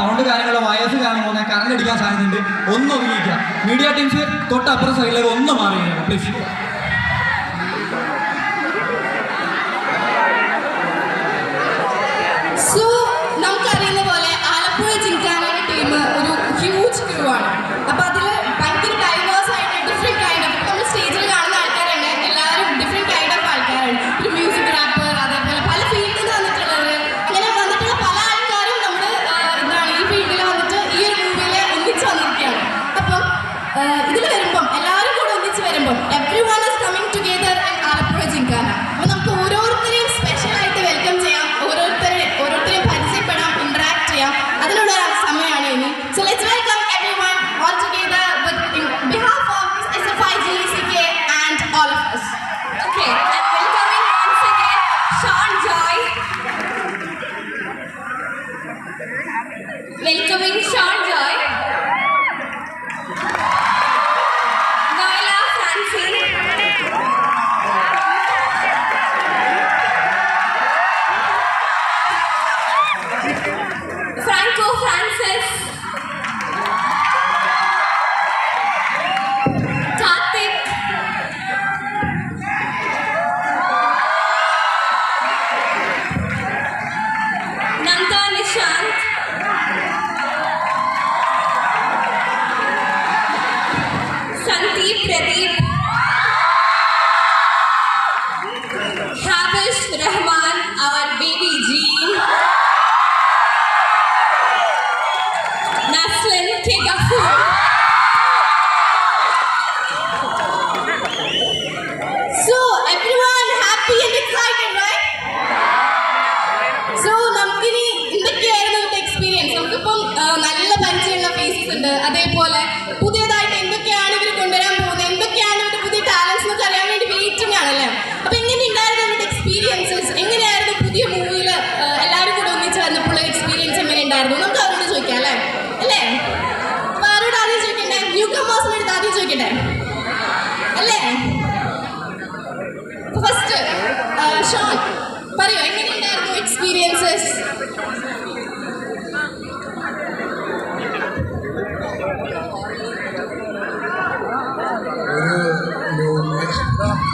Sound കാര്യങ്ങളോ വയസ്സ് കാരണം പോകുന്ന കറണ്ട് അടിക്കാൻ സാധ്യതയുണ്ട്. ഒന്ന് ഒതുങ്ങിക്കുക മീഡിയ ടീംസ് തൊട്ടപ്പുറം സൈഡിലേക്ക് ഒന്ന് മാറി പ്ലീസ് Welcoming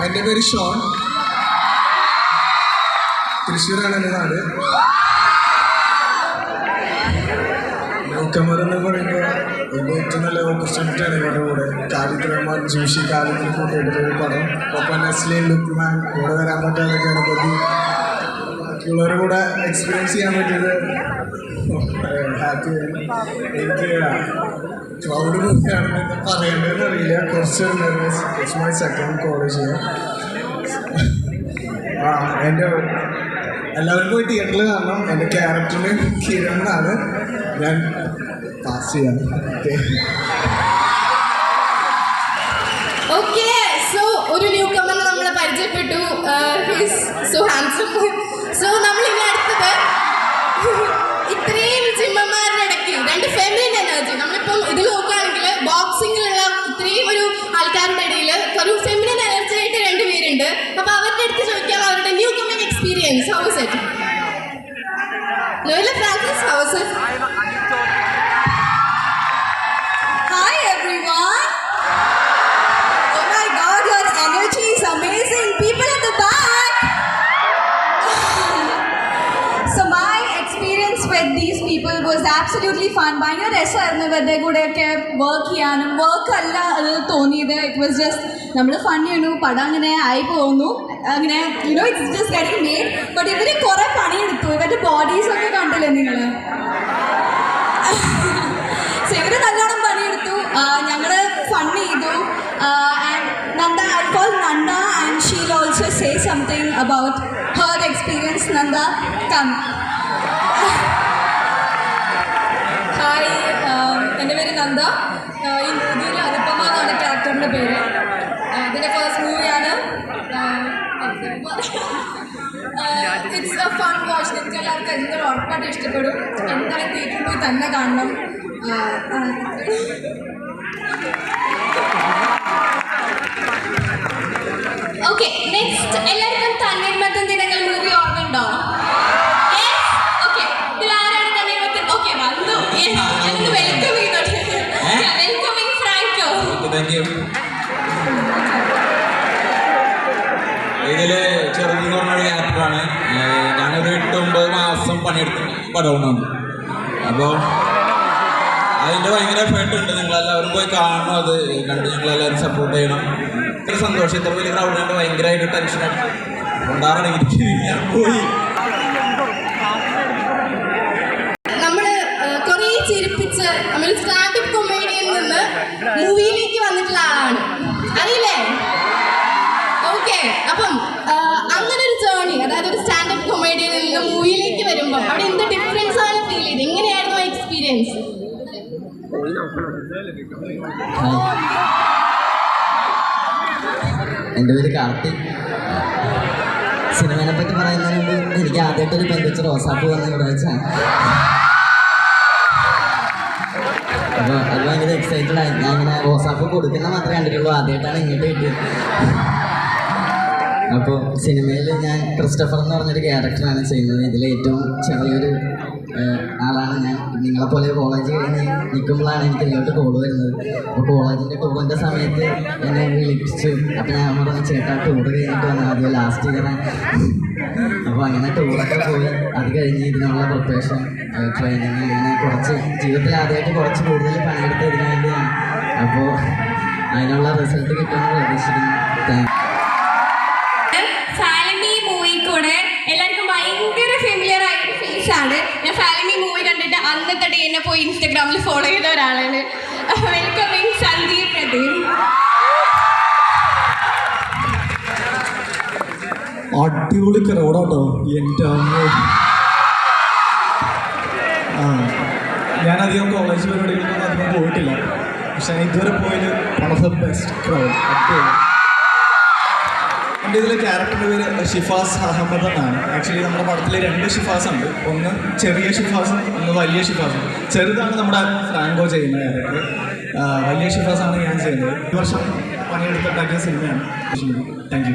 എന്റെ പേര് ഷോൺ. തൃശ്ശൂരാണ് എന്റെ നാട്? ന്യൂക്കമർ എന്ന് പറയുമ്പോൾ എന്റെ ഏറ്റവും നല്ല ഓപ്പർച്യൂണിറ്റി ആണ് ഇവരുടെ കൂടെ. കാലിദ് റഹ്മാൻ ജോഷി കാലിദിനെ കൂട്ടിയിട്ട് ഒരു പടം. ഒപ്പം നസ്ലിൻ ലുക്മാൻ കൂടെ വരാൻ പറ്റാതൊക്കെയാണ് പറ്റി ബാക്കിയുള്ളവരുടെ കൂടെ എക്സ്പീരിയൻസ് ചെയ്യാൻ പറ്റിയത് ഹാപ്പി എനിക്ക് ക്ലൗഡ് എന്താ പറയേണ്ടതെന്ന് അറിയില്ല. കുറച്ച് nervous it's my second college ആ എന്റെ എല്ലാവരും പോയി തിയേറ്ററിൽ കാണണം. എന്റെ ക്യാരക്ടറിന് കിരൺ എന്നാണ് ഞാൻ പാസ് ചെയ്യാം ഓക്കെ സോ ഒരു ന്യൂ കമർ നമ്മൾ പരിചയപ്പെട്ടു സോ ഹാൻസം സോ അടുത്തത് ഇത്രയും ജിമ്മന്മാരുടെ ഇടയ്ക്ക് രണ്ട് ഫെമിനിൻ എനർജി നമ്മളിപ്പം ഇത് നോക്കുകയാണെങ്കിൽ ബോക്സിങ്ങിലുള്ള ഇത്രയും ഒരു ആൾക്കാരുടെ ഇടയിൽ ഒരു ഫെമിനിൻ എനർജി ആയിട്ട് രണ്ടുപേരുണ്ട് അപ്പൊ അവരുടെ അടുത്ത് ചോദിക്കാം അവരുടെ new coming experience house it people absolutely fan. ഭയങ്കര രസമായിരുന്നു ഇവരുടെ കൂടെയൊക്കെ വർക്ക് ചെയ്യാനും വർക്ക് അല്ല അത് തോന്നിയത് ഇറ്റ് വാസ് ജസ്റ്റ് നമ്മൾ ഫൺ ചെയ്യണു പടം അങ്ങനെ ആയി പോകുന്നു അങ്ങനെ you know it's just getting made but ഇവർ കുറേ പണിയെടുത്തു ഇവരുടെ ബോഡീസ് ഒക്കെ കണ്ടില്ലേ നിങ്ങൾ സോ ഇവർ നല്ലോണം പണിയെടുത്തു ഞങ്ങൾ ഫൺ ചെയ്തു. Nanda I call Nanda and she'll also say something about her experience Nanda come എന്നാണ് പേര്. ഇതിന്റെ ഫസ്റ്റ് മൂവിയാണ് ഇറ്റ്സ് എ ഫൺ വാച്ച് നിങ്ങൾക്ക് എല്ലാവർക്കും എന്തൊരു ഉറപ്പായിട്ട് ഇഷ്ടപ്പെടും. എന്തായാലും തിയേറ്ററിൽ പോയി തന്നെ കാണണം. ഓക്കെ നെക്സ്റ്റ് എല്ലാവർക്കും തന്മയന്മത്തൻ ദിനങ്ങൾ മൂവി ഓർമ്മ ഉണ്ടോ. Thank you. ഇതിൽ ചെറുതെന്ന് പറഞ്ഞൊരു ക്യാരക്ടറാണ് ഞാനൊരു എട്ടൊമ്പത് മാസം പണിയെടുത്ത് പടവുന്നുണ്ട് അപ്പോൾ അതിന്റെ ഭയങ്കര എഫേർട്ട് ഉണ്ട് നിങ്ങളെല്ലാവരും പോയി കാണണം അത് കണ്ട് ഞങ്ങളെല്ലാവരും സപ്പോർട്ട് ചെയ്യണം. ഇത്ര സന്തോഷം. ഇത്ര വലിയ ക്രൗഡ് ഭയങ്കരമായിട്ട് ടെൻഷനായിട്ട് ഉണ്ടാകണം എനിക്ക് പോയി. എന്റെ പേര് കാർത്തിക് സിനിമനെ പറ്റി പറയുന്നതിന് മുമ്പ് എനിക്ക് ആദ്യമായിട്ടൊരു പെൺകുച്ച റോസാപ്പൂ വന്ന് ഇവിടെ വെച്ചാണ് അപ്പോൾ അത് ഭയങ്കര എക്സൈറ്റഡ് ആയി. ഞാൻ ഇങ്ങനെ റോസാപ്പ് കൊടുക്കുന്ന മാത്രമേ കണ്ടിട്ടുള്ളൂ. ആദ്യമായിട്ടാണ് ഇങ്ങോട്ട് കിട്ടിയത്. അപ്പോൾ സിനിമയിൽ ഞാൻ ക്രിസ്റ്റഫർ എന്ന് പറഞ്ഞൊരു ക്യാരക്ടറാണ് ചെയ്യുന്നത്. ഇതിൽ ഏറ്റവും ചെറിയൊരു ആളാണ് ഞാൻ. നിങ്ങളെപ്പോലെ കോളേജ് കഴിഞ്ഞ് നിൽക്കുമ്പോഴാണ് എനിക്ക് ഇങ്ങോട്ട് കോൾ വരുന്നത്. അപ്പോൾ കോളേജിന്റെ ടൂറിന്റെ സമയത്ത് എന്നെ വിളിപ്പിച്ചു. അപ്പോൾ ഞാൻ പറഞ്ഞു ചേട്ടാ ടൂർ കഴിഞ്ഞിട്ട് വന്നാൽ അത് ലാസ്റ്റ് ഇയറാണ് അപ്പോൾ അങ്ങനെ ടൂറൊക്കെ പോയി. അത് കഴിഞ്ഞ് ഇതിനുള്ള പ്രിപ്പറേഷൻ ട്രെയിനിങ് അങ്ങനെ കുറച്ച് ജീവിതത്തിൽ ആദ്യമായിട്ട് കുറച്ച് കൂടുതൽ പണിയെടുത്ത് ഇതിനു വേണ്ടിയാണ്. അപ്പോൾ അതിനുള്ള റിസൾട്ട് കിട്ടുമെന്ന് പ്രതീക്ഷിക്കുന്നു. താങ്ക് എല്ലാവർക്കും ഭയങ്കര ഫെമിലിയർ ആയിട്ട് ഫേസ് ഫാലമി മൂവി കണ്ടിട്ട് അന്നത്തെ ഡേ എന്നെ പോയി ഇൻസ്റ്റഗ്രാമിൽ ഫോളോ ചെയ്ത ഒരാളാണ്. വെൽക്കമിങ് സന്ദീപ് പ്രദീപ് അടിപൊളി ക്രൗഡാട്ടോ എന്റെ അമ്മ. ആ ഞാനധികം കോളേജ് പരിപാടികൾക്കൊന്നും അധികം പോയിട്ടില്ല. പക്ഷെ ഇതുവരെ പോയത് one of the best crowd അടിപൊളി. എന്റെ ഇതിലെ ക്യാരക്ടറിന്റെ പേര് ഷിഫാസ് അഹമ്മദ് എന്നാണ്. ആക്ച്വലി നമ്മുടെ പടത്തിൽ രണ്ട് ഷിഫാസ് ഉണ്ട് ഒന്ന് ചെറിയ ഷിഫാസും ഒന്ന് വലിയ ഷിഫാസും. ചെറുതാണ് നമ്മുടെ ഫ്രാങ്കോ ചെയ്യുന്ന ക്യാരക്ടർ വലിയ ഷിഫാസാണ് ഞാൻ ചെയ്യുന്നത്. ഈ വർഷം പണിയെടുത്തുണ്ടാക്കിയ സിനിമയാണ്. താങ്ക് യു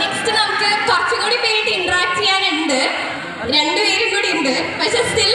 നെക്സ്റ്റ് നമുക്ക് കൂടി ചെയ്യാനുണ്ട്. രണ്ടുപേരും കൂടി ഉണ്ട്. പക്ഷെ സ്റ്റിൽ